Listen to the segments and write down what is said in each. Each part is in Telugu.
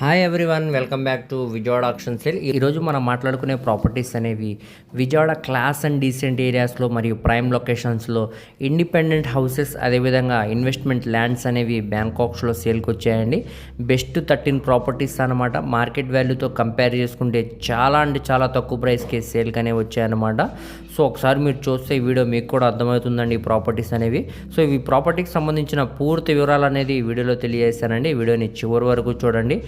Hi everyone welcome back to Vijayawada auction sale ఈరోజు మనం మాట్లాడుకునే ప్రాపర్టీస్ అనేవి విజయవాడ క్లాస్ అండ్ డీసెంట్ ఏరియాస్లో మరియు ప్రైమ్ లొకేషన్స్లో ఇండిపెండెంట్ హౌసెస్ అదేవిధంగా ఇన్వెస్ట్మెంట్ ల్యాండ్స్ అనేవి బ్యాంకాక్స్లో సేల్కి వచ్చాయండి. బెస్ట్ థర్టీన్ ప్రాపర్టీస్ అనమాట మార్కెట్ వాల్యూతో కంపేర్ చేసుకుంటే చాలా అంటే చాలా తక్కువ ప్రైస్కి సేల్కి అనేవి వచ్చాయన్నమాట. సో ఒకసారి మీరు చూస్తే ఈ వీడియో మీకు కూడా అర్థమవుతుందండి ఈ ప్రాపర్టీస్ అనేవి. సో ఈ ప్రాపర్టీకి సంబంధించిన పూర్తి వివరాలు అనేది ఈ వీడియోలో తెలియజేస్తానండి ఈ వీడియోని చివరి వరకు చూడండి.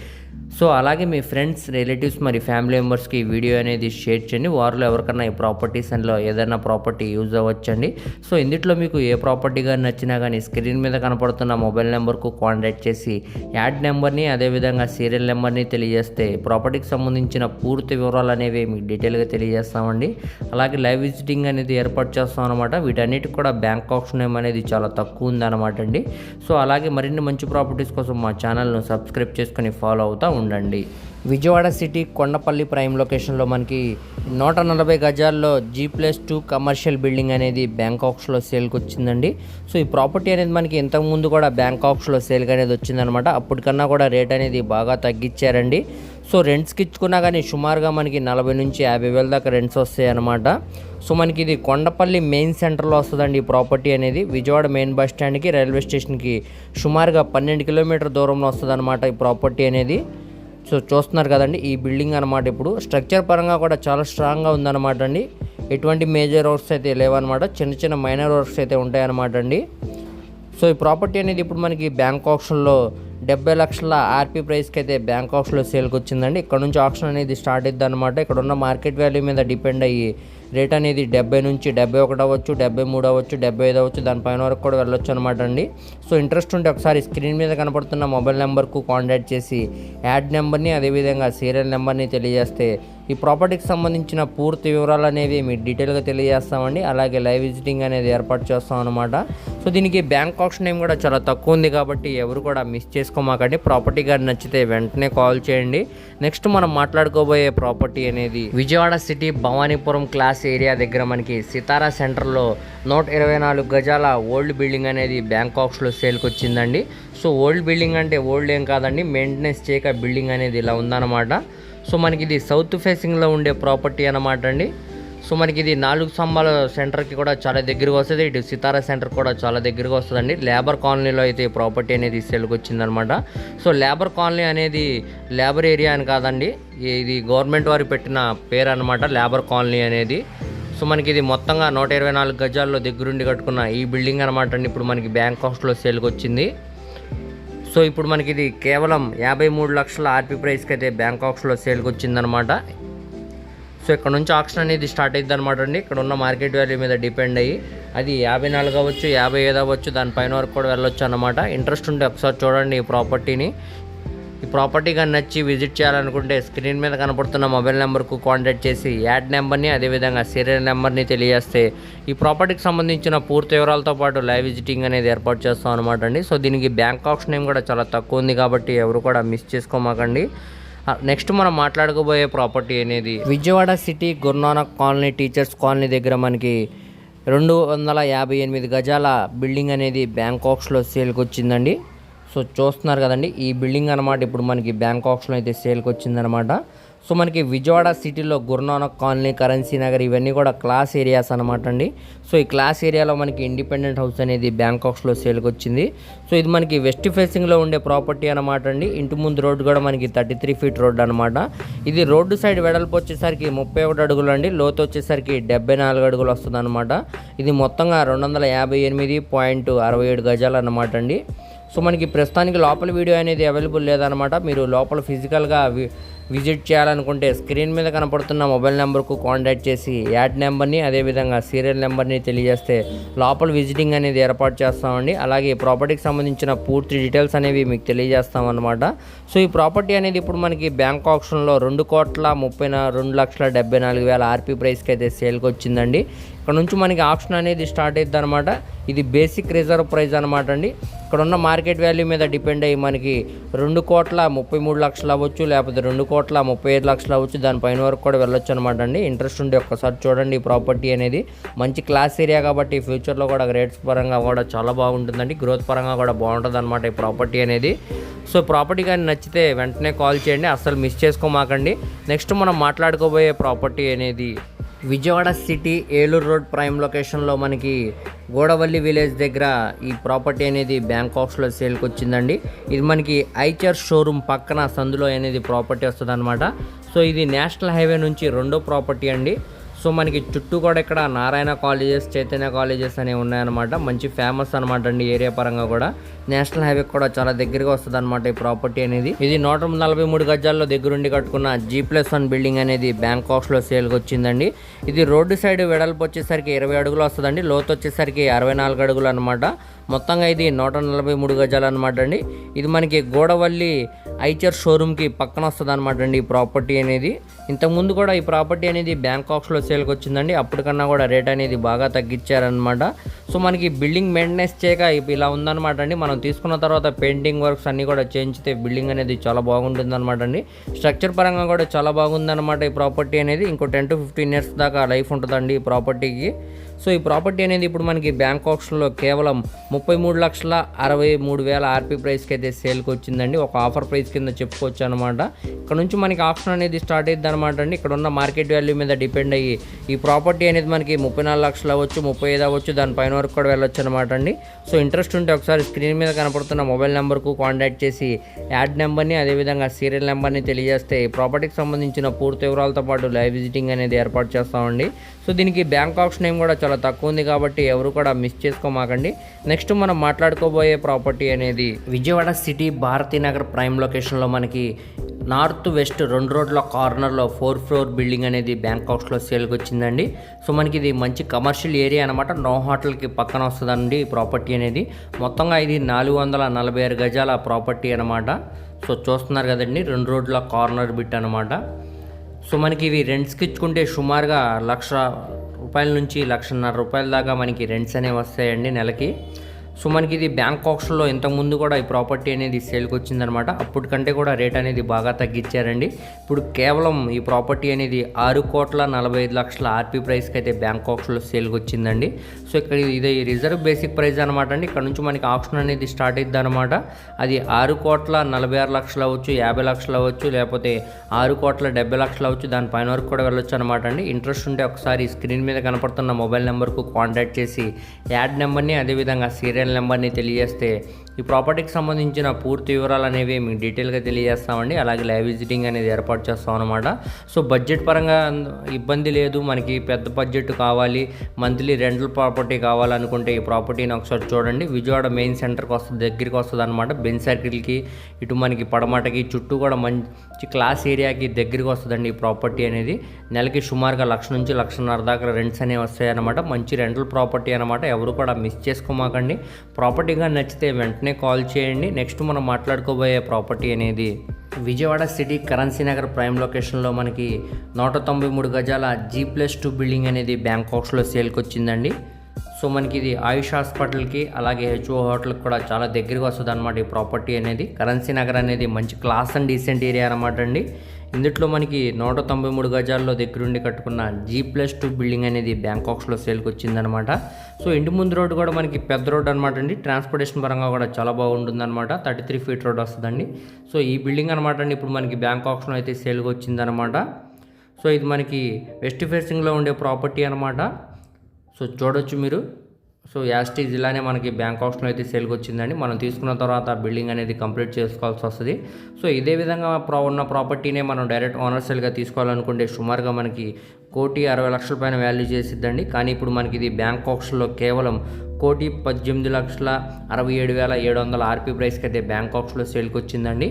సో అలాగే మీ ఫ్రెండ్స్ రిలేటివ్స్ మరి ఫ్యామిలీ మెంబర్స్కి ఈ వీడియో అనేది షేర్ చేయండి. వారిలో ఎవరికైనా ఈ ప్రాపర్టీస్ అందులో ఏదైనా ప్రాపర్టీ యూజ్ అవ్వచ్చండి. సో ఇందులో మీకు ఏ ప్రాపర్టీ కానీ నచ్చినా కానీ స్క్రీన్ మీద కనపడుతున్న మొబైల్ నెంబర్కు కాంటాక్ట్ చేసి యాడ్ నెంబర్ని అదేవిధంగా సీరియల్ నెంబర్ని తెలియజేస్తే ప్రాపర్టీకి సంబంధించిన పూర్తి వివరాలు అనేవి మీకు డీటెయిల్గా తెలియజేస్తామండి. అలాగే లైవ్ విజిటింగ్ అనేది ఏర్పాటు చేస్తాం అనమాట వీటన్నిటికి కూడా బ్యాంక్ ఆప్షన్ అనేది చాలా తక్కువ ఉందన్నమాట అండి. సో అలాగే మరిన్ని మంచి ప్రాపర్టీస్ కోసం మా ఛానల్ను సబ్స్క్రైబ్ చేసుకొని ఫాలో అవుతూ ఉండండి. విజయవాడ సిటీ కొండపల్లి ప్రైమ్ లొకేషన్లో మనకి నూట నలభై గజాల్లో G plus two commercial building అనేది బ్యాంకాక్స్లో సేల్కి వచ్చిందండి. సో ఈ ప్రాపర్టీ అనేది మనకి ఇంతకుముందు కూడా బ్యాంకాక్స్లో సేల్కి అనేది వచ్చిందనమాట అప్పటికన్నా కూడా రేట్ అనేది బాగా తగ్గించారండి. సో రెంట్స్కి ఇచ్చుకున్నా కానీ సుమారుగా మనకి నలభై నుంచి యాభై వేల దాకా రెంట్స్ వస్తాయి సో మనకి ఇది కొండపల్లి మెయిన్ సెంటర్లో వస్తుందండి ఈ ప్రాపర్టీ అనేది. విజయవాడ మెయిన్ బస్ స్టాండ్కి రైల్వే స్టేషన్కి సుమారుగా పన్నెండు కిలోమీటర్ దూరంలో వస్తుంది ఈ ప్రాపర్టీ అనేది. సో చూస్తున్నారు కదండి ఈ బిల్డింగ్ అనమాట ఇప్పుడు. స్ట్రక్చర్ పరంగా కూడా చాలా స్ట్రాంగ్గా ఉందన్నమాట అండి. ఎటువంటి మేజర్ వర్క్స్ అయితే లేవన్నమాట. చిన్న చిన్న మైనర్ వర్క్స్ అయితే ఉంటాయన్నమాట అండి. సో ఈ ప్రాపర్టీ అనేది ఇప్పుడు మనకి బ్యాంక్ ఆప్షన్లో డెబ్బై లక్షల ఆర్పీ ప్రైస్కి అయితే బ్యాంక్ ఆప్షన్లో సేల్కి వచ్చిందండి. ఇక్కడ నుంచి ఆప్షన్ అనేది స్టార్ట్ అవుతుంది అనమాట ఇక్కడ ఉన్న మార్కెట్ వాల్యూ మీద డిపెండ్ అయ్యి రేట్ అనేది డెబ్బై నుంచి డెబ్బై ఒకటి అవ్వచ్చు డెబ్బై మూడు అవ్వచ్చు డెబ్బై ఐదు అవ్వచ్చు దానిపైన వరకు కూడా వెళ్ళొచ్చు అనమాట అండి. సో ఇంట్రెస్ట్ ఉంటే ఒకసారి స్క్రీన్ మీద కనపడుతున్న మొబైల్ నెంబర్కు కాంటాక్ట్ చేసి యాడ్ నెంబర్ని అదేవిధంగా సీరియల్ నెంబర్ని తెలియజేస్తే ఈ ప్రాపర్టీకి సంబంధించిన పూర్తి వివరాలు అనేవి మీకు డీటెయిల్గా తెలియజేస్తామండి. అలాగే లైవ్ విజిటింగ్ అనేది ఏర్పాటు చేస్తాం అనమాట సో దీనికి బ్యాంక్ ఆప్షన్ ఏం కూడా చాలా తక్కువ ఉంది కాబట్టి ఎవరు కూడా మిస్ చేసుకోమాకండి. ప్రాపర్టీ గారు నచ్చితే వెంటనే కాల్ చేయండి. నెక్స్ట్ మనం మాట్లాడుకోబోయే ప్రాపర్టీ అనేది Vijayawada city Bhavanipuram class area దగ్గర మనకి సితారా సెంటర్లో నూట ఇరవై నాలుగు గజాల ఓల్డ్ బిల్డింగ్ అనేది బ్యాంకాక్స్లో సేల్కి వచ్చిందండి. సో ఓల్డ్ బిల్డింగ్ అంటే ఓల్డ్ ఏం కాదండి. మెయింటెనెన్స్ చేయక బిల్డింగ్ అనేది ఇలా ఉందన్నమాట. సో మనకి ఇది సౌత్ ఫేసింగ్లో ఉండే ప్రాపర్టీ అనమాట అండి. సో మనకి ఇది నాలుగు స్తంభాల సెంటర్కి కూడా చాలా దగ్గరగా వస్తుంది. ఇటు సితారా సెంటర్ కూడా చాలా దగ్గరగా వస్తుందండి. లేబర్ కాలనీలో అయితే ఈ ప్రాపర్టీ అనేది సేల్కి వచ్చిందనమాట సో లేబర్ కాలనీ అనేది లేబర్ ఏరియా అని కాదండి. ఇది గవర్నమెంట్ వారు పెట్టిన పేరు అనమాట లేబర్ కాలనీ అనేది. సో మనకి ఇది మొత్తంగా నూట ఇరవై నాలుగు గజాల్లో దగ్గరుండి కట్టుకున్న ఈ బిల్డింగ్ అనమాట అండి. ఇప్పుడు మనకి బ్యాంక్ కాస్ట్లో సేల్కి వచ్చింది. సో ఇప్పుడు మనకి ఇది కేవలం యాభై మూడు లక్షల ఆర్పీ ప్రైస్కి అయితే బ్యాంకాక్స్లో సేల్కి వచ్చిందనమాట సో ఇక్కడ నుంచి ఆక్షన్ అనేది స్టార్ట్ అయింది అనమాట అండి. ఇక్కడ ఉన్న మార్కెట్ వాల్యూ మీద డిపెండ్ అయ్యి అది యాభై నాలుగు అవ్వచ్చు యాభై ఐదు అవ్వచ్చు దానిపైన వరకు కూడా వెళ్ళొచ్చు అనమాట ఇంట్రెస్ట్ ఉంటే ఒకసారి చూడండి ఈ ప్రాపర్టీని. ఈ ప్రాపర్టీ కానీ నచ్చి విజిట్ చేయాలనుకుంటే స్క్రీన్ మీద కనపడుతున్న మొబైల్ నెంబర్కు కాంటాక్ట్ చేసి యాడ్ నెంబర్ని అదేవిధంగా సీరియల్ నెంబర్ని తెలియజేస్తే ఈ ప్రాపర్టీకి సంబంధించిన పూర్తి వివరాలతో పాటు లైవ్ విజిటింగ్ అనేది ఏర్పాటు చేస్తాం అనమాట అండి. సో దీనికి బ్యాంక్ ఆప్షన్ ఏం కూడా చాలా తక్కువ ఉంది కాబట్టి ఎవరు కూడా మిస్ చేసుకోమాకండి. నెక్స్ట్ మనం మాట్లాడుకోబోయే ప్రాపర్టీ అనేది Vijayawada city Gurunanak colony teachers colony దగ్గర మనకి రెండు వందల యాభై ఎనిమిది గజాల బిల్డింగ్ అనేది బ్యాంకాక్స్లో సేల్కి వచ్చిందండి. సో చూస్తున్నారు కదండి ఈ బిల్డింగ్ అనమాట ఇప్పుడు మనకి బ్యాంకాక్స్లో అయితే సేల్కి వచ్చిందనమాట సో మనకి విజయవాడ సిటీలో గురునానక్ కాలనీ కరెన్సీ నగర్ ఇవన్నీ కూడా క్లాస్ ఏరియాస్ అనమాట అండి. సో ఈ క్లాస్ ఏరియాలో మనకి ఇండిపెండెంట్ హౌస్ అనేది బ్యాంకాక్స్లో సేల్కి వచ్చింది సో ఇది మనకి వెస్ట్ ఫేసింగ్లో ఉండే ప్రాపర్టీ అనమాట అండి. ఇంటి ముందు రోడ్డు కూడా మనకి థర్టీ త్రీ ఫీట్ రోడ్ అనమాట ఇది రోడ్డు సైడ్ వెడల్పు వచ్చేసరికి ముప్పై ఒకటి అడుగులు అండి. లోతు వచ్చేసరికి డెబ్బై నాలుగు అడుగులు వస్తుంది అనమాట ఇది మొత్తంగా రెండు వందల యాభై ఎనిమిది పాయింట్ అరవై ఏడు గజాలు అనమాట అండి. సో మనకి ప్రస్తుతానికి లోపల వీడియో అనేది అవైలబుల్ లేదనమాట మీరు లోపల ఫిజికల్గా వి విజిట్ చేయాలనుకుంటే స్క్రీన్ మీద కనపడుతున్న మొబైల్ నెంబర్కు కాంటాక్ట్ చేసి యాడ్ నెంబర్ని అదేవిధంగా సీరియల్ నెంబర్ని తెలియజేస్తే లోపల విజిటింగ్ అనేది ఏర్పాటు చేస్తామండి. అలాగే ఈ ప్రాపర్టీకి సంబంధించిన పూర్తి డీటెయిల్స్ అనేవి మీకు తెలియజేస్తామన్నమాట. సో ఈ ప్రాపర్టీ అనేది ఇప్పుడు మనకి బ్యాంక్ ఆప్షన్లో రెండు కోట్ల ముప్పై రెండు లక్షల డెబ్బై నాలుగు వేల ఆర్పీ ప్రైస్కి అయితే సేల్కి వచ్చిందండి. ఇక్కడ నుంచి మనకి ఆప్షన్ అనేది స్టార్ట్ అవుతుంది అనమాట ఇది బేసిక్ రిజర్వ్ ప్రైస్ అనమాట అండి. ఇక్కడ ఉన్న మార్కెట్ వాల్యూ మీద డిపెండ్ అయ్యి మనకి రెండు కోట్ల ముప్పై మూడు లక్షలు అవ్వచ్చు లేకపోతే రెండు కోట్ల ముప్పై ఐదు లక్షలు అవ్వచ్చు. దానిపైన వరకు కూడా వెళ్ళొచ్చు అనమాట అండి. ఇంట్రెస్ట్ ఉంటే ఒక్కసారి చూడండి ఈ ప్రాపర్టీ అనేది. మంచి క్లాస్ ఏరియా కాబట్టి ఫ్యూచర్లో కూడా రేట్స్ పరంగా కూడా చాలా బాగుంటుందండి. గ్రోత్ పరంగా కూడా బాగుంటుంది అనమాట ఈ ప్రాపర్టీ అనేది. సో ప్రాపర్టీ కానీ నచ్చితే వెంటనే కాల్ చేయండి. అస్సలు మిస్ చేసుకోమాకండి. నెక్స్ట్ మనం మాట్లాడుకోబోయే ప్రాపర్టీ అనేది Vijayawada city Eluru road prime లొకేషన్లో మనకి గోడవల్లి విలేజ్ దగ్గర ఈ ప్రాపర్టీ అనేది బ్యాంకాక్స్లో సేల్కి వచ్చిందండి ఇది మనకి ఐచర్ షోరూమ్ పక్కన సందులో అనేది ప్రాపర్టీ వస్తుంది సో ఇది నేషనల్ హైవే నుంచి రెండో ప్రాపర్టీ అండి. సో మనకి చుట్టూ కూడా ఇక్కడ నారాయణ కాలేజెస్ చైతన్య కాలేజెస్ అనేవి ఉన్నాయన్నమాట. మంచి ఫేమస్ అనమాట అండి ఏరియా పరంగా కూడా. నేషనల్ హైవే కూడా చాలా దగ్గరగా వస్తుంది అనమాట ఈ ప్రాపర్టీ అనేది. ఇది నూట నలభై మూడు గజాల్లో దగ్గరుండి కట్టుకున్న జీ ప్లస్ వన్ బిల్డింగ్ అనేది బ్యాంకాక్స్లో సేల్కి వచ్చిందండి. ఇది రోడ్డు సైడ్ వెడల్పు వచ్చేసరికి ఇరవై అడుగులు వస్తుందండి. లోతు వచ్చేసరికి అరవై నాలుగు అడుగులు అనమాట మొత్తంగా ఇది నూట నలభై మూడు గజాలు అనమాట అండి. ఇది మనకి గోడవల్లి ఐచర్ షోరూమ్కి పక్కన వస్తుంది అనమాట అండి ఈ ప్రాపర్టీ అనేది. ఇంతకుముందు కూడా ఈ ప్రాపర్టీ అనేది బ్యాంకాక్స్లో సేల్కి వచ్చిందండి. అప్పటికన్నా కూడా రేట్ అనేది బాగా తగ్గించారనమాట సో మనకి బిల్డింగ్ మెయింటెనెన్స్ చేయక ఇలా ఉందన్నమాట అండి. మనం తీసుకున్న తర్వాత పెయింటింగ్ వర్క్స్ అన్నీ కూడా చేయించితే బిల్డింగ్ అనేది చాలా బాగుంటుంది అనమాట అండి. స్ట్రక్చర్ పరంగా కూడా చాలా బాగుందన్నమాట ఈ ప్రాపర్టీ అనేది. ఇంకో టెన్ టు ఫిఫ్టీన్ ఇయర్స్ దాకా లైఫ్ ఉంటుందండి ఈ ప్రాపర్టీకి. సో ఈ ప్రాపర్టీ అనేది ఇప్పుడు మనకి బ్యాంక్ ఆప్షన్లో కేవలం ముప్పై మూడు లక్షల అరవై మూడు వేల ఆర్పీ ప్రైస్కి అయితే సేల్కి వచ్చిందండి. ఒక ఆఫర్ ప్రైస్ కింద చెప్పుకోవచ్చు అనమాట ఇక్కడ నుంచి మనకి ఆప్షన్ అనేది స్టార్ట్ అయ్యింది అనమాట అండి. ఇక్కడ ఉన్న మార్కెట్ వాల్యూ మీద డిపెండ్ అయ్యి ఈ ప్రాపర్టీ అనేది మనకి ముప్పై నాలుగు లక్షలు అవ్వచ్చు ముప్పై ఐదు అవ్వచ్చు దాని పైన వరకు కూడా వెళ్ళొచ్చు అనమాట అండి. సో ఇంట్రెస్ట్ ఉంటే ఒకసారి స్క్రీన్ మీద కనపడుతున్న మొబైల్ నెంబర్కు కాంటాక్ట్ చేసి యాడ్ నెంబర్ని అదేవిధంగా సీరియల్ నెంబర్ని తెలియజేస్తే ఈ ప్రాపర్టీకి సంబంధించిన పూర్తి వివరాలతో పాటు లైవ్ విజిటింగ్ అనేది ఏర్పాటు చేస్తామండి. సో దీనికి బ్యాంక్ ఆప్షన్ ఏం కూడా చాలా తక్కువ ఉంది కాబట్టి ఎవరు కూడా మిస్ చేసుకోమాకండి. నెక్స్ట్ మనం మాట్లాడుకోబోయే ప్రాపర్టీ అనేది విజయవాడ సిటీ భారతీనగర్ ప్రైమ్ లొకేషన్లో మనకి నార్త్ వెస్ట్ రెండు రోడ్ల కార్నర్లో ఫోర్ ఫ్లోర్ బిల్డింగ్ అనేది బ్యాంకాక్స్లో సేల్కి వచ్చిందండి. సో మనకి ఇది మంచి కమర్షియల్ ఏరియా అనమాట నో హోటల్కి పక్కన వస్తుందండి ఈ ప్రాపర్టీ అనేది. మొత్తంగా ఇది నాలుగు వందల నలభై ఆరు గజాల ప్రాపర్టీ అనమాట సో చూస్తున్నారు కదండి రెండు రోడ్ల కార్నర్ బిట్ అనమాట సో మనకి ఇవి రెంట్స్కి ఇచ్చుకుంటే సుమారుగా లక్ష రూపాయల నుంచి లక్షన్నర రూపాయల దాకా మనకి రెంట్స్ అనేవి వస్తాయండి నెలకి. సో మనకి ఇది బ్యాంక్ ఆప్షన్లో ఇంతకుముందు కూడా ఈ ప్రాపర్టీ అనేది సేల్కి వచ్చిందనమాట అప్పటికంటే కూడా రేట్ అనేది బాగా తగ్గించారండి. ఇప్పుడు కేవలం ఈ ప్రాపర్టీ అనేది ఆరు కోట్ల నలభై ఐదు లక్షల ఆర్పీ ప్రైస్కి అయితే బ్యాంక్ ఆప్షన్లో సేల్కి వచ్చిందండి. సో ఇక్కడ ఇది రిజర్వ్ బేసిక్ ప్రైస్ అనమాట అండి. ఇక్కడ నుంచి మనకి ఆప్షన్ అనేది స్టార్ట్ అయింది అనమాట అది ఆరు కోట్ల నలభై ఆరు లక్షలు అవ్వచ్చు యాభై లక్షలు అవ్వచ్చు లేకపోతే ఆరు కోట్ల డెబ్బై లక్షలు అవ్వచ్చు దాని పైన వరకు కూడా వెళ్ళొచ్చు అనమాట అండి. ఇంట్రెస్ట్ ఉంటే ఒకసారి స్క్రీన్ మీద కనపడుతున్న మొబైల్ నెంబర్కు కాంటాక్ట్ చేసి యాడ్ నెంబర్ని అదేవిధంగా సీరియల్ నెంబర్ని తెలియజేస్తే ఈ ప్రాపర్టీకి సంబంధించిన పూర్తి వివరాలు అనేవి మీకు డీటెయిల్గా తెలియజేస్తామండి. అలాగే లైవ్ విజిటింగ్ అనేది ఏర్పాటు చేస్తాం అనమాట సో బడ్జెట్ పరంగా ఇబ్బంది లేదు. మనకి పెద్ద బడ్జెట్ కావాలి. మంత్లీ రెంటల్ ప్రాపర్టీ కావాలనుకుంటే ఈ ప్రాపర్టీని ఒకసారి చూడండి. విజయవాడ మెయిన్ సెంటర్కి వస్తుంది దగ్గరికి వస్తుంది అనమాట బెన్ సర్కిల్కి ఇటు మనకి పడమటకి చుట్టూ కూడా మంచి క్లాస్ ఏరియాకి దగ్గరికి వస్తుందండి ఈ ప్రాపర్టీ అనేది. నెలకి సుమారుగా లక్ష నుంచి లక్షన్నర దాకా రెంట్స్ అనేవి వస్తాయన్నమాట. మంచి రెంటల్ ప్రాపర్టీ అనమాట ఎవరు కూడా మిస్ చేసుకోమాకండి. ప్రాపర్టీగా నచ్చితే వెంటనే కాల్ చేయండి. నెక్స్ట్ మనం మాట్లాడుకోబోయే ప్రాపర్టీ అనేది Vijayawada city Currency Nagar prime లొకేషన్లో మనకి నూట తొంభై మూడు గజాల జీ ప్లస్ టూ బిల్డింగ్ అనేది బ్యాంకాక్స్లో సేల్కి వచ్చిందండి. సో మనకి ఇది ఆయుష్ హాస్పిటల్కి అలాగే హెచ్ఓ హోటల్కి కూడా చాలా దగ్గరగా వస్తుంది అనమాట ఈ ప్రాపర్టీ అనేది. కరెన్సీ నగర్ అనేది మంచి క్లాస్ అండ్ డీసెంట్ ఏరియా అనమాట అండి. ఇందులో మనకి నూట తొంభై మూడు గజాల్లో దగ్గరుండి కట్టుకున్న జీ ప్లస్ టూ బిల్డింగ్ అనేది బ్యాంకాక్స్లో సేల్కి వచ్చిందనమాట సో ఇంటి ముందు రోడ్డు కూడా మనకి పెద్ద రోడ్ అనమాట అండి. ట్రాన్స్పోర్టేషన్ పరంగా కూడా చాలా బాగుంటుంది అనమాట థర్టీ త్రీ ఫీట్ రోడ్ వస్తుందండి. సో ఈ బిల్డింగ్ అనమాట అండి ఇప్పుడు మనకి బ్యాంకాక్స్లో అయితే సేల్కి వచ్చిందనమాట సో ఇది మనకి వెస్ట్ ఫేసింగ్లో ఉండే ప్రాపర్టీ అనమాట సో చూడొచ్చు మీరు. సో యాస్టీజ్ ఇలానే మనకి బ్యాంక్ ఆప్షన్ అయితే సేల్కి వచ్చిందండి. మనం తీసుకున్న తర్వాత బిల్డింగ్ అనేది కంప్లీట్ చేసుకోవాల్సి వస్తుంది. సో ఇదే విధంగా ప్రా ఉన్న ప్రాపర్టీనే మనం డైరెక్ట్ ఓనర్ సేల్గా తీసుకోవాలనుకుంటే సుమారుగా మనకి కోటి అరవై లక్షల పైన వాల్యూ చేసిద్దండి. కానీ ఇప్పుడు మనకి ఇది బ్యాంక్ ఆప్షన్లో కేవలం కోటి పద్దెనిమిది లక్షల అరవై ఏడు వేల ఏడు వందల ఆర్పీ ప్రైస్కి అయితే బ్యాంక్ ఆప్షన్లో సేల్కి వచ్చిందండి.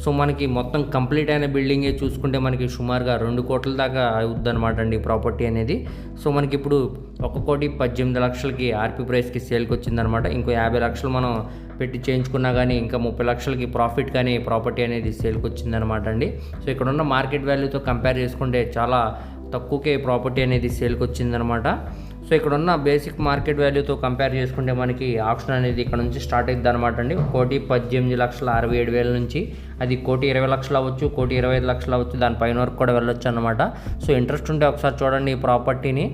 సో మనకి మొత్తం కంప్లీట్ అయిన బిల్డింగే చూసుకుంటే మనకి సుమారుగా రెండు కోట్ల దాకా అవుద్ది అనమాట అండి ప్రాపర్టీ అనేది. సో మనకి ఇప్పుడు ఒక కోటి పద్దెనిమిది లక్షలకి ఆర్పీ ప్రైస్కి సేల్కి వచ్చిందనమాట ఇంకో యాభై లక్షలు మనం పెట్టి చేయించుకున్నా కానీ ఇంకా ముప్పై లక్షలకి ప్రాఫిట్ కానీ ప్రాపర్టీ అనేది సేల్కి వచ్చిందనమాట అండి. సో ఇక్కడ ఉన్న మార్కెట్ వాల్యూతో కంపేర్ చేసుకుంటే చాలా తక్కువకే ప్రాపర్టీ అనేది సేల్కి వచ్చిందనమాట సో ఇక్కడ ఉన్న బేసిక్ మార్కెట్ వాల్యూతో కంపేర్ చేసుకుంటే మనకి ఆప్షన్ అనేది ఇక్కడ నుంచి స్టార్ట్ అవుతుంది అనమాట అండి. కోటి పద్దెనిమిది లక్షల అరవై ఏడు వేల నుంచి అది కోటి ఇరవై లక్షలు అవ్వచ్చు కోటి ఇరవై ఐదు లక్షలు అవ్వచ్చు దాని పైన వరకు కూడా వెళ్ళొచ్చు అనమాట సో ఇంట్రెస్ట్ ఉంటే ఒకసారి చూడండి ఈ ప్రాపర్టీని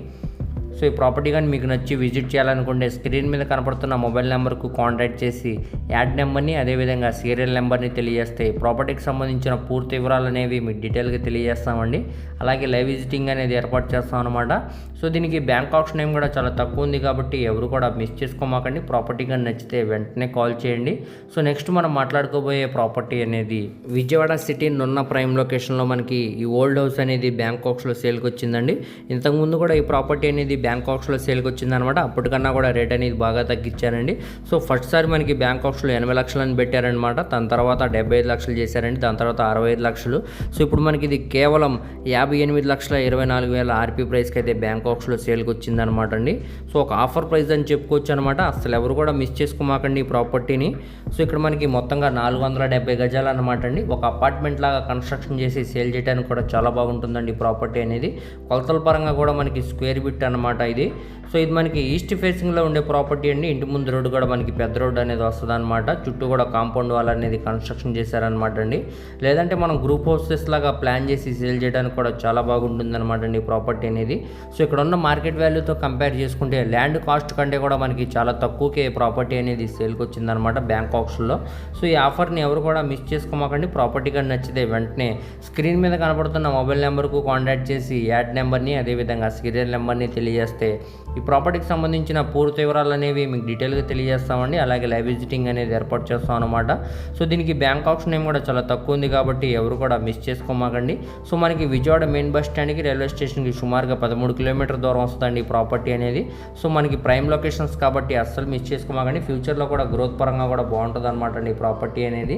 సో ఈ ప్రాపర్టీ కానీ మీకు నచ్చి విజిట్ చేయాలనుకుంటే స్క్రీన్ మీద కనపడుతున్న మొబైల్ నెంబర్కు కాంటాక్ట్ చేసి యాడ్ నెంబర్ని అదేవిధంగా సీరియల్ నెంబర్ని తెలియజేస్తే ప్రాపర్టీకి సంబంధించిన పూర్తి వివరాలు అనేవి మీకు డీటెయిల్గా తెలియజేస్తామండి. అలాగే లైవ్ విజిటింగ్ అనేది ఏర్పాటు చేస్తాం అనమాట సో దీనికి బ్యాంక్ ఆప్షన్ ఏం కూడా చాలా తక్కువ ఉంది కాబట్టి ఎవరు కూడా మిస్ చేసుకోమాకండి. ప్రాపర్టీ కానీ నచ్చితే వెంటనే కాల్ చేయండి. సో నెక్స్ట్ మనం మాట్లాడుకోబోయే ప్రాపర్టీ అనేది విజయవాడ సిటీ నున్న ప్రైమ్ లొకేషన్లో మనకి ఈ ఓల్డ్ హౌస్ అనేది బ్యాంకాక్స్లో సేల్కి వచ్చిందండి. ఇంతకుముందు కూడా ఈ ప్రాపర్టీ అనేది బ్యాంకాక్స్లో సేల్కి వచ్చిందనమాట. అప్పటికన్నా కూడా రేట్ అనేది బాగా తగ్గించారండి. సో ఫస్ట్ సారి మనకి బ్యాంకాక్స్లో ఎనభై లక్షలని పెట్టారనమాట. దాని తర్వాత డెబ్బై ఐదు లక్షలు చేశారండి. దాని తర్వాత అరవై ఐదు లక్షలు. సో ఇప్పుడు మనకి ఇది కేవలం యాభై ఎనిమిది లక్షల ఇరవై నాలుగు వేల ఆర్పీ ప్రైస్కి అయితే బ్యాంకాక్స్లో సేల్కి వచ్చిందనమాట అండి. సో ఒక ఆఫర్ ప్రైస్ అని చెప్పుకోవచ్చు అనమాట. అసలు ఎవరు కూడా మిస్ చేసుకోమాకండి ఈ ప్రాపర్టీని. సో ఇక్కడ మనకి మొత్తంగా నాలుగు వందల డెబ్బై గజాలు అనమాట అండి. ఒక అపార్ట్మెంట్ లాగా కన్స్ట్రక్షన్ చేసి సేల్ చేయడానికి కూడా చాలా బాగుంటుందండి ఈ ప్రాపర్టీ అనేది. కొలతల పరంగా కూడా మనకి స్క్వేర్ బిట్ అనమాట ఇది. సో ఇది మనకి ఈస్ట్ ఫేసింగ్లో ఉండే ప్రాపర్టీ అండి. ఇంటి ముందు రోడ్డు కూడా మనకి పెద్ద రోడ్డు అనేది వస్తుంది అనమాట. చుట్టూ కూడా కాంపౌండ్ వాల్ అనేది కన్స్ట్రక్షన్ చేశారనమాట అండి. లేదంటే మనం గ్రూప్ హౌసెస్ లాగా ప్లాన్ చేసి సేల్ చేయడానికి కూడా చాలా బాగుంటుంది అనమాట అండి ప్రాపర్టీ అనేది. సో ఇక్కడ ఉన్న మార్కెట్ వాల్యూతో కంపేర్ చేసుకుంటే ల్యాండ్ కాస్ట్ కంటే కూడా మనకి చాలా తక్కువకే ప్రాపర్టీ అనేది సేల్కి వచ్చిందనమాట బ్యాంక్ ఆప్షన్లో. సో ఈ ఆఫర్ని ఎవరు కూడా మిస్ చేసుకోమాకండి. ప్రాపర్టీ కానీ నచ్చితే వెంటనే స్క్రీన్ మీద కనబడుతున్న మొబైల్ నెంబర్కు కాంటాక్ట్ చేసి యాడ్ నెంబర్ని అదేవిధంగా సీరియల్ నెంబర్ని చేస్తే. ఈ ప్రాపర్టీకి సంబంధించిన పూర్తి వివరాలు అనేవి మీకు డీటెయిల్గా తెలియజేస్తామండి. అలాగే లైవ్ విజిటింగ్ అనేది ఏర్పాటు చేస్తాం అనమాట సో దీనికి బ్యాంక్ ఆప్షన్ ఏం కూడా చాలా తక్కువ ఉంది కాబట్టి ఎవరు కూడా మిస్ చేసుకోమాకండి. సో మనకి విజయవాడ మెయిన్ బస్ స్టాండ్కి రైల్వే స్టేషన్కి సుమారుగా పదమూడు కిలోమీటర్ దూరం వస్తుందండి ఈ ప్రాపర్టీ అనేది. సో మనకి ప్రైమ్ లొకేషన్స్ కాబట్టి అస్సలు మిస్ చేసుకోమాకండి. ఫ్యూచర్లో కూడా గ్రోత్ పరంగా కూడా బాగుంటుంది అనమాట అండి ఈ ప్రాపర్టీ అనేది.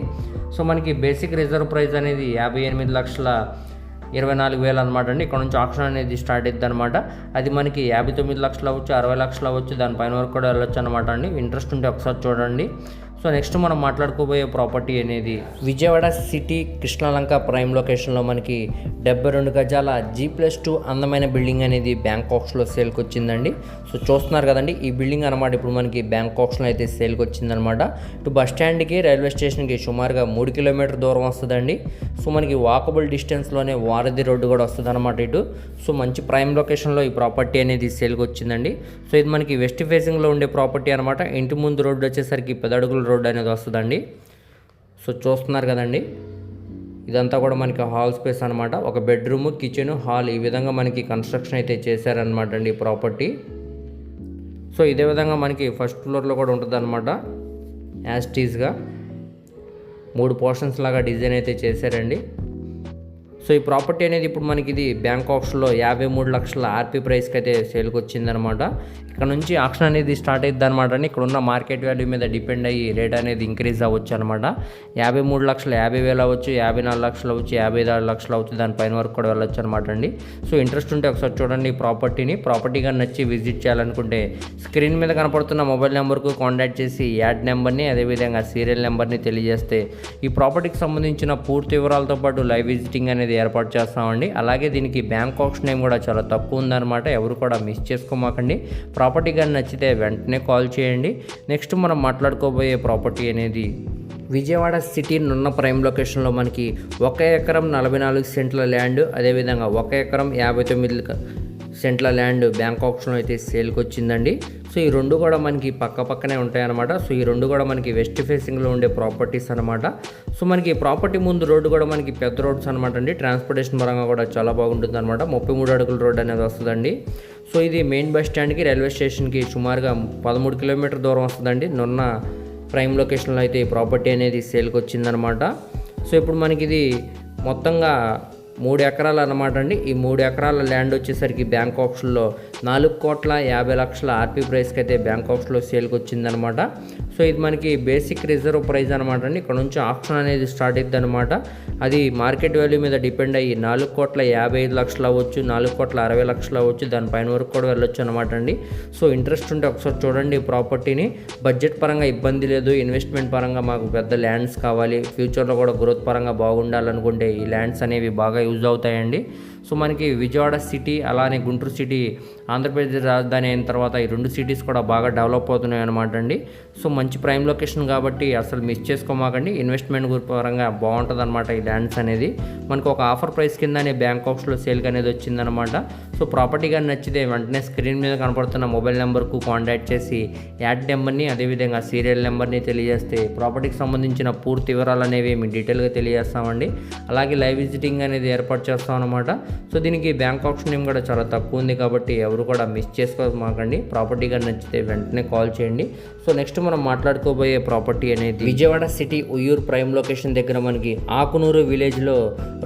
సో మనకి బేసిక్ రిజర్వ్ ప్రైస్ అనేది యాభై ఎనిమిది లక్షల ఇరవై నాలుగు వేలు అనమాట అండి. ఇక్కడ నుంచి ఆప్షన్ అనేది స్టార్ట్ అవుతుంది అనమాట అది మనకి యాభై తొమ్మిది లక్షలు అవ్వచ్చు అరవై లక్షలు అవ్వచ్చు దానిపైన వరకు కూడా వెళ్ళొచ్చు అనమాట అండి. ఇంట్రెస్ట్ ఉంటే ఒకసారి చూడండి. సో నెక్స్ట్ మనం మాట్లాడుకోబోయే ప్రాపర్టీ అనేది విజయవాడ సిటీ కృష్ణలంక ప్రైమ్ లొకేషన్లో మనకి డెబ్బై రెండు గజాల జీ ప్లస్ టూ అందమైన బిల్డింగ్ అనేది బ్యాంకాక్స్లో సేల్కి వచ్చిందండి సో చూస్తున్నారు కదండి ఈ బిల్డింగ్ అనమాట ఇప్పుడు మనకి బ్యాంకాక్స్లో అయితే సేల్కి వచ్చిందనమాట ఇటు బస్ స్టాండ్కి రైల్వే స్టేషన్కి సుమారుగా మూడు కిలోమీటర్ దూరం వస్తుందండి. సో మనకి వాకబుల్ డిస్టెన్స్లోనే వారధి రోడ్డు కూడా వస్తుంది అనమాట ఇటు. సో మంచి ప్రైమ్ లొకేషన్లో ఈ ప్రాపర్టీ అనేది సేల్కి వచ్చిందండి సో ఇది మనకి వెస్ట్ ఫేసింగ్లో ఉండే ప్రాపర్టీ అనమాట ఇంటి ముందు రోడ్డు వచ్చేసరికి పెదడుగుల రోడ్ అనేది వస్తుందండి. సో చూస్తున్నారు కదండి. ఇదంతా కూడా మనకి హాల్ స్పేస్ అనమాట ఒక బెడ్రూమ్ కిచెన్ హాల్ ఈ విధంగా మనకి కన్స్ట్రక్షన్ అయితే చేశారనమాట అండి ప్రాపర్టీ. సో ఇదే విధంగా మనకి ఫస్ట్ ఫ్లోర్లో కూడా ఉంటుంది అనమాట యాస్టీస్గా మూడు పోర్షన్స్ లాగా డిజైన్ అయితే చేశారండి. సో ఈ ప్రాపర్టీ అనేది ఇప్పుడు మనకి ఇది బ్యాంక్ ఆప్షన్లో యాభై మూడు లక్షల ఆర్పీ ప్రైస్కి అయితే సేల్కి వచ్చిందనమాట ఇక్కడ నుంచి ఆప్షన్ అనేది స్టార్ట్ అవుతుంది అనమాట అండి ఇక్కడ ఉన్న మార్కెట్ వాల్యూ మీద డిపెండ్ అయ్యి రేట్ అనేది ఇంక్రీజ్ అవ్వచ్చు అనమాట యాభై మూడు లక్షలు యాభై వేలు అవ్వచ్చు యాభై నాలుగు లక్షలు అవ్వచ్చు యాభై ఆరు లక్షలు అవ్వచ్చు దానిపైన వరకు కూడా వెళ్ళొచ్చు అనమాట అండి. సో ఇంట్రెస్ట్ ఉంటే ఒకసారి చూడండి ప్రాపర్టీని. ప్రాపర్టీ కానీ నచ్చి విజిట్ చేయాలనుకుంటే స్క్రీన్ మీద కనపడుతున్న మొబైల్ నెంబర్కు కాంటాక్ట్ చేసి యాడ్ నెంబర్ని అదేవిధంగా సీరియల్ నెంబర్ని తెలియజేస్తే ఈ ప్రాపర్టీకి సంబంధించిన పూర్తి వివరాలతో పాటు లైవ్ విజిటింగ్ అనేది ఏర్పాటు చేస్తామండి. అలాగే దీనికి బ్యాంక్ ఆప్షన్ టైం కూడా చాలా తక్కువ ఉందన్నమాట. ఎవరు కూడా మిస్ చేసుకోమాకండి. ప్రాపర్టీ కానీ నచ్చితే వెంటనే కాల్ చేయండి. నెక్స్ట్ మనం మాట్లాడుకోబోయే ప్రాపర్టీ అనేది విజయవాడ సిటీ నున్న ప్రైమ్ లొకేషన్లో మనకి ఒక ఎకరం నలభై నాలుగు సెంట్ల ల్యాండ్ అదేవిధంగా ఒక ఎకరం యాభై తొమ్మిది సెంట్ల ల్యాండ్ బ్యాంక్ ఆప్షన్ అయితే సేల్కి వచ్చిందండి సో ఈ రెండు కూడా మనకి పక్క పక్కనే ఉంటాయన్నమాట. సో ఈ రెండు కూడా మనకి వెస్ట్ ఫేసింగ్లో ఉండే ప్రాపర్టీస్ అనమాట సో మనకి ప్రాపర్టీ ముందు రోడ్డు కూడా మనకి పెద్ద రోడ్స్ అనమాట అండి. ట్రాన్స్పోర్టేషన్ పరంగా కూడా చాలా బాగుంటుంది అనమాట ముప్పై మూడు అడుగుల రోడ్ అనేది వస్తుందండి. సో ఇది మెయిన్ బస్ స్టాండ్కి రైల్వే స్టేషన్కి సుమారుగా పదమూడు కిలోమీటర్ దూరం వస్తుందండి. నున్న ప్రైమ్ లొకేషన్లో అయితే ఈ ప్రాపర్టీ అనేది సేల్కి వచ్చిందనమాట సో ఇప్పుడు మనకి ఇది మొత్తంగా మూడు ఎకరాలు అన్నమాట అండి. ఈ మూడు ఎకరాల ల్యాండ్ వచ్చేసరికి బ్యాంక్ ఆప్షన్లో నాలుగు కోట్ల యాభై లక్షల ఆర్పీ ప్రైస్కి అయితే బ్యాంక్ ఆప్షన్లో సేల్కి వచ్చిందనమాట సో ఇది మనకి బేసిక్ రిజర్వ్ ప్రైస్ అనమాట అండి. ఇక్కడ నుంచి ఆప్షన్ అనేది స్టార్ట్ అవుతుంది అనమాట అది మార్కెట్ వాల్యూ మీద డిపెండ్ అయ్యి నాలుగు కోట్ల యాభై ఐదు లక్షలు అవ్వచ్చు నాలుగు కోట్ల అరవై లక్షలు అవ్వచ్చు దానిపైన వరకు కూడా వెళ్ళొచ్చు అనమాట అండి. సో ఇంట్రెస్ట్ ఉంటే ఒకసారి చూడండి ఈ ప్రాపర్టీని బడ్జెట్ పరంగా ఇబ్బంది లేదు ఇన్వెస్ట్మెంట్ పరంగా మాకు పెద్ద ల్యాండ్స్ కావాలి ఫ్యూచర్లో కూడా గ్రోత్ పరంగా బాగుండాలనుకుంటే ఈ ల్యాండ్స్ అనేవి బాగా యూజ్ అవుతాయండి. సో మనకి విజయవాడ సిటీ అలానే గుంటూరు సిటీ ఆంధ్రప్రదేశ్ రాజధాని అయిన తర్వాత ఈ రెండు సిటీస్ కూడా బాగా డెవలప్ అవుతున్నాయి అనమాట అండి. సో మంచి ప్రైమ్ లొకేషన్ కాబట్టి అసలు మిస్ చేసుకోమాకండి. ఇన్వెస్ట్మెంట్ పరంగా బాగుంటుంది అనమాట ఈ ల్యాండ్స్ అనేది. మనకు ఒక ఆఫర్ ప్రైస్ కిందనే బ్యాంకాక్స్లో సేల్కి అనేది వచ్చిందనమాట సో ప్రాపర్టీ కానీ నచ్చితే వెంటనే స్క్రీన్ మీద కనపడుతున్న మొబైల్ నెంబర్కు కాంటాక్ట్ చేసి యాడ్ నెంబర్ని అదేవిధంగా సీరియల్ నెంబర్ని తెలియజేస్తే ప్రాపర్టీకి సంబంధించిన పూర్తి వివరాలు అనేవి మేము డీటెయిల్గా తెలియజేస్తామండి. అలాగే లైవ్ విజిటింగ్ అనేది ఏర్పాటు చేస్తాం అనమాట సో దీనికి బ్యాంక్ ఆప్షన్ ఏం కూడా చాలా తక్కువ ఉంది కాబట్టి ఎవరు కూడా మిస్ చేసుకోమాకండి. ప్రాపర్టీ కానీ నచ్చితే వెంటనే కాల్ చేయండి. సో నెక్స్ట్ మనం మాట్లాడుకోబోయే ప్రాపర్టీ అనేది Vijayawada city Uyyuru prime location దగ్గర మనకి ఆకునూరు విలేజ్లో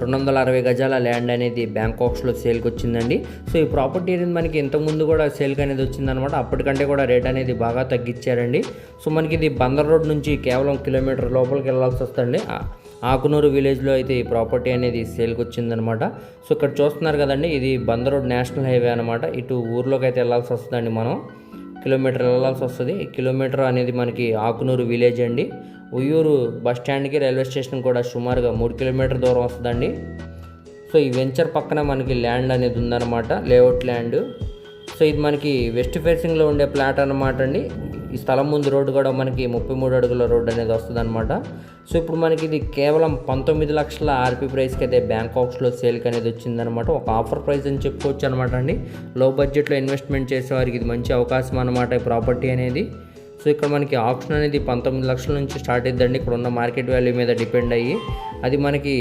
రెండు వందల అరవై గజాల ల్యాండ్ అనేది బ్యాంకాక్స్లో సేల్కి వచ్చిందండి. సో ఈ ప్రాపర్టీ అనేది మనకి ఇంతకుముందు కూడా సేల్కి అనేది వచ్చిందనమాట అప్పటికంటే కూడా రేట్ అనేది బాగా తగ్గించారండి. సో మనకి ఇది బందర్ రోడ్ నుంచి కేవలం కిలోమీటర్ లోపలికి వెళ్ళాల్సి వస్తుంది ఆకునూరు విలేజ్లో అయితే ఈ ప్రాపర్టీ అనేది సేల్కి వచ్చిందనమాట సో ఇక్కడ చూస్తున్నారు కదండి ఇది బందరోడ్ రోడ్ నేషనల్ హైవే అనమాట. ఇటు ఊర్లోకి అయితే వెళ్ళాల్సి వస్తుందండి మనం. కిలోమీటర్ వెళ్ళాల్సి వస్తుంది. కిలోమీటర్ అనేది మనకి ఆకునూరు విలేజ్ అండి. ఉయ్యూరు బస్ స్టాండ్కి రైల్వే స్టేషన్ కూడా సుమారుగా మూడు కిలోమీటర్ దూరం వస్తుందండి. సో ఈ వెంచర్ పక్కన మనకి ల్యాండ్ అనేది ఉందన్నమాట లేఅవుట్ ల్యాండ్. సో ఇది మనకి వెస్ట్ ఫేసింగ్లో ఉండే ప్లాట్ అనమాట అండి. ఈ స్థలం ముందు రోడ్డు కూడా మనకి ముప్పై మూడు అడుగుల రోడ్డు అనేది వస్తుంది అనమాట సో ఇప్పుడు మనకి ఇది కేవలం పంతొమ్మిది లక్షల ఆర్పీ ప్రైస్కి అయితే బ్యాంకాక్స్లో సేల్కి అనేది వచ్చిందనమాట ఒక ఆఫర్ ప్రైస్ అని చెప్పుకోవచ్చు అనమాట అండి. లో బడ్జెట్లో ఇన్వెస్ట్మెంట్ చేసేవారికి ఇది మంచి అవకాశం అనమాట ఈ ప్రాపర్టీ అనేది. సో ఇక్కడ మనకి ఆప్షన్ అనేది పంతొమ్మిది లక్షల నుంచి స్టార్ట్ అయిద్దండి. ఇక్కడ ఉన్న మార్కెట్ వాల్యూ మీద డిపెండ్ అయ్యి అది మనకి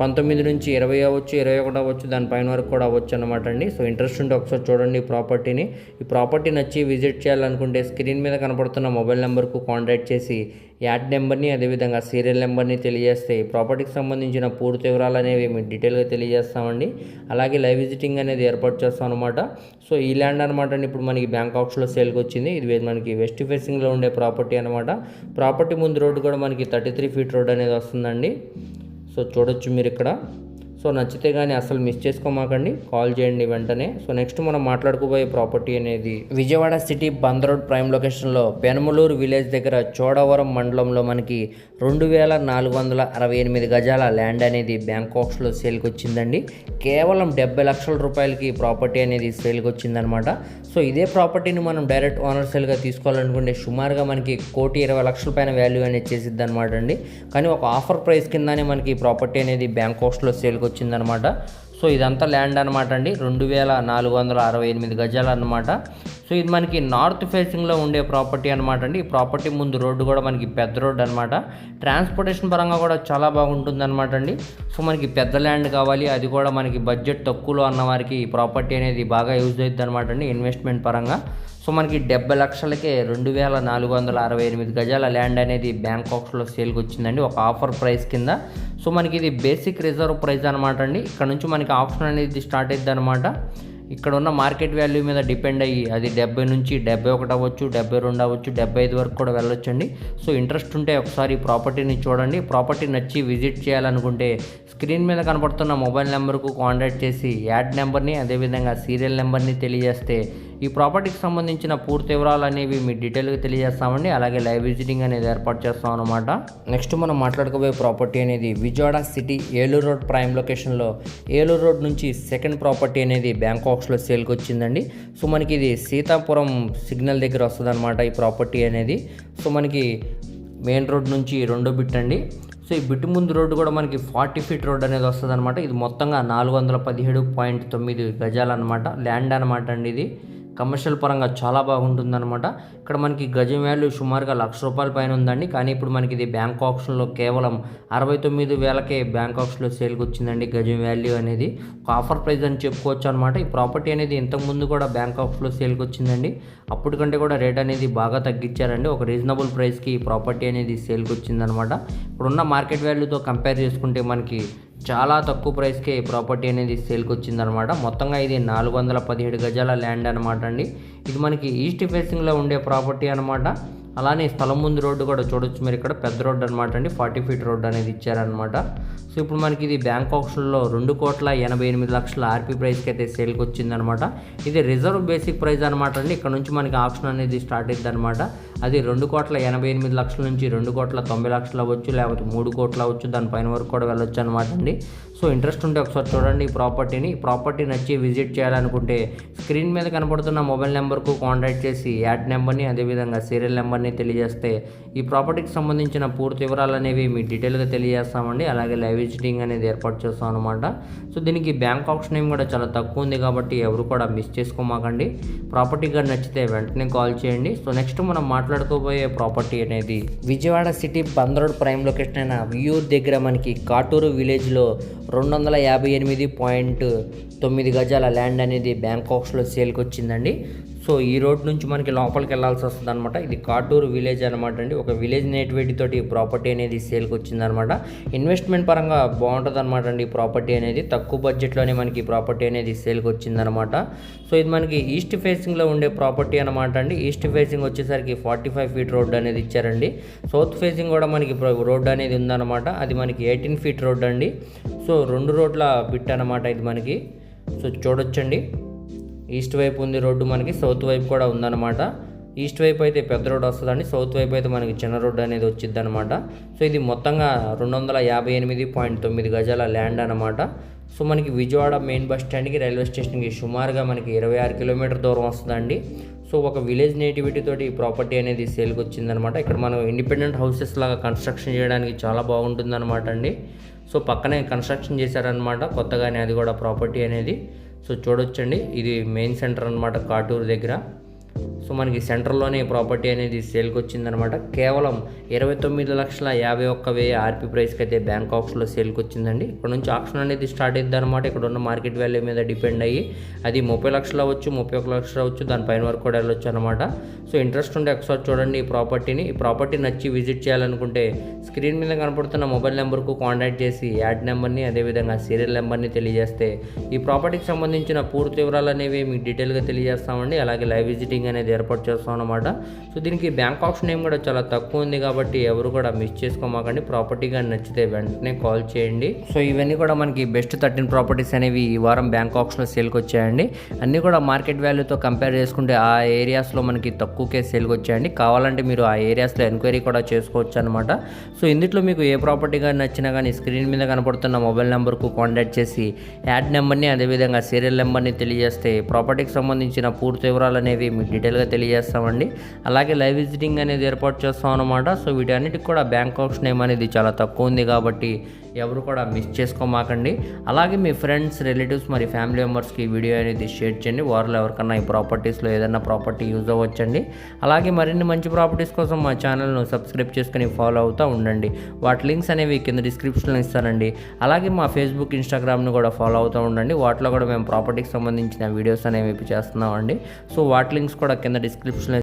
పంతొమ్మిది నుంచి ఇరవై అవ్వచ్చు ఇరవై ఒకటి అవ్వచ్చు దానిపైన వరకు కూడా అవ్వచ్చు అనమాట అండి. సో ఇంట్రెస్ట్ ఉంటే ఒకసారి చూడండి ఈ ప్రాపర్టీని ఈ ప్రాపర్టీ నచ్చి విజిట్ చేయాలనుకుంటే స్క్రీన్ మీద కనపడుతున్న మొబైల్ నెంబర్కు కాంటాక్ట్ చేసి యాడ్ నెంబర్ని అదేవిధంగా సీరియల్ నెంబర్ని తెలియజేస్తే ప్రాపర్టీకి సంబంధించిన పూర్తి వివరాలు అనేవి మేము డీటెయిల్గా తెలియజేస్తామండి. అలాగే లైవ్ విజిటింగ్ అనేది ఏర్పాటు చేస్తాం అనమాట సో ఈ ల్యాండ్ అనమాట ఇప్పుడు మనకి బ్యాంకాక్స్లో సేల్కి వచ్చింది. ఇది మనకి వెస్ట్ ఫేసింగ్లో ఉండే ప్రాపర్టీ అనమాట ప్రాపర్టీ ముందు రోడ్డు కూడా మనకి థర్టీ త్రీ ఫీట్ రోడ్ అనేది వస్తుందండి. సో చూడొచ్చు మీరు ఇక్కడ. సో నచ్చితే కానీ అసలు మిస్ చేసుకోమాకండి. కాల్ చేయండి వెంటనే. సో నెక్స్ట్ మనం మాట్లాడుకోబోయే ప్రాపర్టీ అనేది Vijayawada city Bandar road prime లొకేషన్లో పెనమలూరు విలేజ్ దగ్గర చోడవరం మండలంలో మనకి రెండు వేల నాలుగు వందల అరవై ఎనిమిది గజాల ల్యాండ్ అనేది బ్యాంకాక్స్లో సేల్కి వచ్చిందండి. కేవలం డెబ్బై లక్షల రూపాయలకి ప్రాపర్టీ అనేది సేల్కి వచ్చిందనమాట సో ఇదే ప్రాపర్టీని మనం డైరెక్ట్ ఓనర్ సేల్గా తీసుకోవాలనుకుంటే సుమారుగా మనకి కోటి ఇరవై లక్షల పైన వాల్యూ అనేది చేసిద్ది అనమాట అండి. కానీ ఒక ఆఫర్ ప్రైస్ కిందనే మనకి ప్రాపర్టీ అనేది బ్యాంకాక్స్లో సేల్కి వచ్చిందనమాట. సో ఇదంతా ల్యాండ్ అనమాట అండి. రెండు వేల నాలుగు వందల అరవై ఎనిమిది గజాలు అనమాట సో ఇది మనకి నార్త్ ఫేసింగ్లో ఉండే ప్రాపర్టీ అనమాట అండి. ఈ ప్రాపర్టీ ముందు రోడ్డు కూడా మనకి పెద్ద రోడ్డు అనమాట ట్రాన్స్పోర్టేషన్ పరంగా కూడా చాలా బాగుంటుంది అనమాట అండి. సో మనకి పెద్ద ల్యాండ్ కావాలి. అది కూడా మనకి బడ్జెట్ తక్కువలో అన్న వారికి ఈ ప్రాపర్టీ అనేది బాగా యూజ్ అవుతుంది అనమాట అండి. ఇన్వెస్ట్మెంట్ పరంగా. సో మనకి డెబ్బై లక్షలకే రెండు వేల నాలుగు వందల అరవై ఎనిమిది గజాల ల్యాండ్ అనేది బ్యాంకాక్స్లో సేల్కి వచ్చిందండి ఒక ఆఫర్ ప్రైస్ కింద. సో మనకి ఇది బేసిక్ రిజర్వ్ ప్రైస్ అనమాట అండి. ఇక్కడ నుంచి మనకి ఆప్షన్ అనేది స్టార్ట్ అయింది అనమాట ఇక్కడ ఉన్న మార్కెట్ వాల్యూ మీద డిపెండ్ అయ్యి అది డెబ్బై నుంచి డెబ్బై ఒకటి అవ్వచ్చు డెబ్బై రెండు అవ్వచ్చు డెబ్బై ఐదు వరకు కూడా వెళ్ళొచ్చండి. సో ఇంట్రెస్ట్ ఉంటే ఒకసారి ఈ ప్రాపర్టీని చూడండి. ప్రాపర్టీ నచ్చి విజిట్ చేయాలనుకుంటే స్క్రీన్ మీద కనపడుతున్న మొబైల్ నెంబర్కు కాంటాక్ట్ చేసి యాడ్ నెంబర్ని అదేవిధంగా సీరియల్ నెంబర్ని తెలియజేస్తే ఈ ప్రాపర్టీకి సంబంధించిన పూర్తి వివరాలు అనేవి మీ డీటెయిల్గా తెలియజేస్తామండి. అలాగే లైవ్ విజిటింగ్ అనేది ఏర్పాటు చేస్తాం అనమాట నెక్స్ట్ మనం మాట్లాడుకోబోయే ప్రాపర్టీ అనేది Vijayawada city Eluru road prime లొకేషన్లో. ఏలూరు రోడ్ నుంచి సెకండ్ ప్రాపర్టీ అనేది బ్యాంకాక్స్లో సేల్కి వచ్చిందండి. సో మనకి ఇది సీతాపురం సిగ్నల్ దగ్గర వస్తుంది ఈ ప్రాపర్టీ అనేది. సో మనకి మెయిన్ రోడ్ నుంచి రెండో బిట్ అండి. సో ఈ బిట్టు ముందు రోడ్డు కూడా మనకి ఫార్టీ ఫీట్ రోడ్ అనేది వస్తుంది అనమాట ఇది మొత్తంగా నాలుగు వందల పదిహేడు పాయింట్ తొమ్మిది గజాలు అనమాట ల్యాండ్ అనమాట అండి ఇది. కమర్షియల్ పరంగా చాలా బాగుంటుందన్నమాట. ఇక్కడ మనకి గజం వాల్యూ సుమారుగా లక్ష రూపాయల పైన ఉందండి. కానీ ఇప్పుడు మనకి ఇది బ్యాంక్ ఆప్షన్లో కేవలం అరవై తొమ్మిది వేలకే బ్యాంక్ ఆప్షన్లో సేల్కి వచ్చిందండి గజం వాల్యూ అనేది. ఒక ఆఫర్ ప్రైస్ అని చెప్పుకోవచ్చు అనమాట ఈ ప్రాపర్టీ అనేది ఇంతకుముందు కూడా బ్యాంక్ ఆప్షన్లో సేల్కి వచ్చిందండి. అప్పటికంటే కూడా రేట్ అనేది బాగా తగ్గించారండి. ఒక రీజనబుల్ ప్రైస్కి ఈ ప్రాపర్టీ అనేది సేల్కి వచ్చిందనమాట ఇప్పుడున్న మార్కెట్ వాల్యూతో కంపేర్ చేసుకుంటే మనకి చాలా తక్కువ ప్రైస్కే ప్రాపర్టీ అనేది సేల్కి వచ్చిందనమాట మొత్తంగా ఇది నాలుగు వందల పదిహేడు గజాల ల్యాండ్ అనమాట అండి ఇది మనకి ఈస్ట్ ఫేసింగ్లో ఉండే ప్రాపర్టీ అనమాట. అలానే స్థలం ముందు రోడ్డు కూడా చూడొచ్చు. మీరు ఇక్కడ పెద్ద రోడ్డు అనమాట అండి. ఫార్టీ ఫీట్ రోడ్డు అనేది ఇచ్చారనమాట సో ఇప్పుడు మనకి ఇది బ్యాంక్ ఆప్షన్లో రెండు కోట్ల ఎనభై ఎనిమిది లక్షల ఆర్పీ ప్రైస్కి అయితే సేల్కి వచ్చిందనమాట ఇది రిజర్వ్ బేసిక్ ప్రైస్ అనమాట అండి. ఇక్కడ నుంచి మనకి ఆప్షన్ అనేది స్టార్ట్ అయింది అనమాట అది రెండు కోట్ల ఎనభై ఎనిమిది లక్షల నుంచి రెండు కోట్ల తొంభై లక్షలు అవ్వచ్చు లేకపోతే మూడు కోట్లు అవ్వచ్చు దానిపైన వరకు కూడా వెళ్ళొచ్చు అనమాట అండి. సో ఇంట్రెస్ట్ ఉంటే ఒకసారి చూడండి ఈ ప్రాపర్టీని. ఈ ప్రాపర్టీ నచ్చి విజిట్ చేయాలనుకుంటే స్క్రీన్ మీద కనబడుతున్న మొబైల్ నెంబర్కు కాంటాక్ట్ చేసి యాడ్ నెంబర్ని అదేవిధంగా సీరియల్ నెంబర్ని తెలియజేస్తే ఈ ప్రాపర్టీకి సంబంధించిన పూర్తి వివరాలు అనేవి మీ డీటెయిల్గా తెలియజేస్తామండి. అలాగే లైవ్ విజిటింగ్ అనేది ఏర్పాటు చేస్తాం అనమాట సో దీనికి బ్యాంక్ ఆప్షన్ ఏం కూడా చాలా తక్కువ ఉంది కాబట్టి ఎవరు కూడా మిస్ చేసుకోమాకండి. ప్రాపర్టీ గారు నచ్చితే వెంటనే కాల్ చేయండి. సో నెక్స్ట్ మనం మాట్లాడుకోబోయే ప్రాపర్టీ అనేది Vijayawada city Bandar road prime location అయిన వ్యూర్ దగ్గర మనకి కాటూరు విలేజ్లో రెండు వందల యాభై ఎనిమిది పాయింట్ తొమ్మిది గజాల ల్యాండ్ అనేది బ్యాంకాక్స్లో సేల్కి వచ్చిందండి సో ఈ రోడ్ నుంచి మనకి లోపలికి వెళ్ళాల్సి వస్తుంది అనమాట ఇది కాటూరు విలేజ్ అనమాట అండి. ఒక విలేజ్ నేటివిటీ ఈ ప్రాపర్టీ అనేది సేల్కి వచ్చిందనమాట ఇన్వెస్ట్మెంట్ పరంగా బాగుంటుంది అనమాట అండి ఈ ప్రాపర్టీ అనేది. తక్కువ బడ్జెట్లోనే మనకి ప్రాపర్టీ అనేది సేల్కి వచ్చిందనమాట సో ఇది మనకి ఈస్ట్ ఫేసింగ్లో ఉండే ప్రాపర్టీ అనమాట అండి. ఈస్ట్ ఫేసింగ్ వచ్చేసరికి ఫార్టీ ఫైవ్ ఫీట్ రోడ్ అనేది ఇచ్చారండి. సౌత్ ఫేసింగ్ కూడా మనకి రోడ్ అనేది ఉందన్నమాట. అది మనకి ఎయిటీన్ ఫీట్ రోడ్ అండి. సో రెండు రోడ్ల బిట్ అనమాట ఇది మనకి. సో చూడొచ్చండి. ఈస్ట్ వైపు ఉంది రోడ్డు మనకి సౌత్ వైపు కూడా ఉందన్నమాట. ఈస్ట్ వైపు అయితే పెద్ద రోడ్డు వస్తుందండి సౌత్ వైపు అయితే మనకి చిన్న రోడ్డు అనేది వచ్చింది అనమాట సో ఇది మొత్తంగా రెండు వందల యాభై ఎనిమిది పాయింట్ తొమ్మిది గజాల ల్యాండ్ అనమాట సో మనకి విజయవాడ మెయిన్ బస్ స్టాండ్కి రైల్వే స్టేషన్కి సుమారుగా మనకి ఇరవై ఆరు కిలోమీటర్ దూరం వస్తుందండి. సో ఒక విలేజ్ నేటివిటీ తోటి ఈ ప్రాపర్టీ అనేది సేల్కి వచ్చిందనమాట ఇక్కడ మనం ఇండిపెండెంట్ హౌసెస్ లాగా కన్స్ట్రక్షన్ చేయడానికి చాలా బాగుంటుందన్నమాట అండి. సో పక్కనే కన్స్ట్రక్షన్ చేశారనమాట కొత్తగానే అది కూడా ప్రాపర్టీ అనేది. సో చూడొచ్చండి. ఇది మెయిన్ సెంటర్ అనమాట కాటూరు దగ్గర. సో మనకి సెంటర్లోనే ప్రాపర్టీ అనేది సేల్కి వచ్చిందనమాట కేవలం ఇరవై తొమ్మిది లక్షల యాభై ఒక్క వెయ్యి ఆర్పీ ప్రైస్కి అయితే బ్యాంక్ సేల్కి వచ్చిందండి ఇక్కడ నుంచి ఆప్షన్ అనేది స్టార్ట్ అయింది అనమాట ఇక్కడ ఉన్న మార్కెట్ వాల్యూ మీద డిపెండ్ అయ్యి అది ముప్పై లక్షలు అవ్వచ్చు ముప్పై ఒక లక్షలు అవ్వచ్చు దానిపైన వరకు కూడా వెళ్ళొచ్చు అనమాట. సో ఇంట్రెస్ట్ ఉంటే ఒకసారి చూడండి ఈ ప్రాపర్టీని. ఈ ప్రాపర్టీ నచ్చి విజిట్ చేయాలనుకుంటే స్క్రీన్ మీద కనపడుతున్న మొబైల్ నెంబర్కు కాంటాక్ట్ చేసి యాడ్ నెంబర్ని అదేవిధంగా సీరియల్ నెంబర్ని తెలియజేస్తే ఈ ప్రాపర్టీకి సంబంధించిన పూర్తి వివరాలు అనేవి మీకు డీటెయిల్గా తెలియజేస్తామండి. అలాగే లైవ్ విజిటింగ్ అనేది ఏర్పాటు చేస్తాం అనమాట సో దీనికి బ్యాంక్ ఆప్షన్ ఏం కూడా చాలా తక్కువ ఉంది కాబట్టి ఎవరు కూడా మిస్ చేసుకోమాకండి. ప్రాపర్టీ కానీ నచ్చితే వెంటనే కాల్ చేయండి. సో ఇవన్నీ కూడా మనకి బెస్ట్ థర్టీన్ ప్రాపర్టీస్ అనేవి ఈ వారం బ్యాంక్ ఆప్షన్లో సేల్కి వచ్చాయండి. అన్నీ కూడా మార్కెట్ వాల్యూతో కంపేర్ చేసుకుంటే ఆ ఏరియాస్లో మనకి తక్కువకే సేల్కి వచ్చాయండి. కావాలంటే మీరు ఆ ఏరియాస్లో ఎంక్వైరీ కూడా చేసుకోవచ్చు అనమాట సో ఇందులో మీకు ఏ ప్రాపర్టీ కానీ నచ్చినా కానీ స్క్రీన్ మీద కనపడుతున్న మొబైల్ నెంబర్కు కాంటాక్ట్ చేసి యాడ్ నెంబర్ని అదేవిధంగా సీరియల్ నెంబర్ని తెలియజేస్తే ప్రాపర్టీకి సంబంధించిన పూర్తి వివరాలు అనేవి మీకు డీటెయిల్గా తెలియజేస్తామండి. అలాగే లైవ్ విజిటింగ్ అనేది ఏర్పాటు చేస్తాం అనమాట సో వీటన్నిటికి కూడా బ్యాంక్ ఆప్షన్ నేమ్ అనేది చాలా తక్కువ ఉంది కాబట్టి ఎవరు కూడా మిస్ చేసుకోమాకండి. అలాగే మీ ఫ్రెండ్స్ రిలేటివ్స్ మరి ఫ్యామిలీ మెంబర్స్కి ఈ వీడియో అనేది షేర్ చేయండి. వారిలో ఎవరికన్నా ఈ ప్రాపర్టీస్లో ఏదైనా ప్రాపర్టీ యూజ్ అవ్వచ్చండి. అలాగే మరిన్ని మంచి ప్రాపర్టీస్ కోసం మా ఛానల్ను సబ్స్క్రైబ్ చేసుకుని ఫాలో అవుతూ ఉండండి. వాటి లింక్స్ అనేవి కింద డిస్క్రిప్షన్లో ఇస్తానండి. అలాగే మా ఫేస్బుక్ ఇన్స్టాగ్రామ్ను కూడా ఫాలో అవుతూ ఉండండి. వాటిలో కూడా మేము ప్రాపర్టీకి సంబంధించిన వీడియోస్ అనేవి చేస్తున్నామండి. సో వాటి లింక్స్ కూడా కింద డిస్క్రిప్షన్లో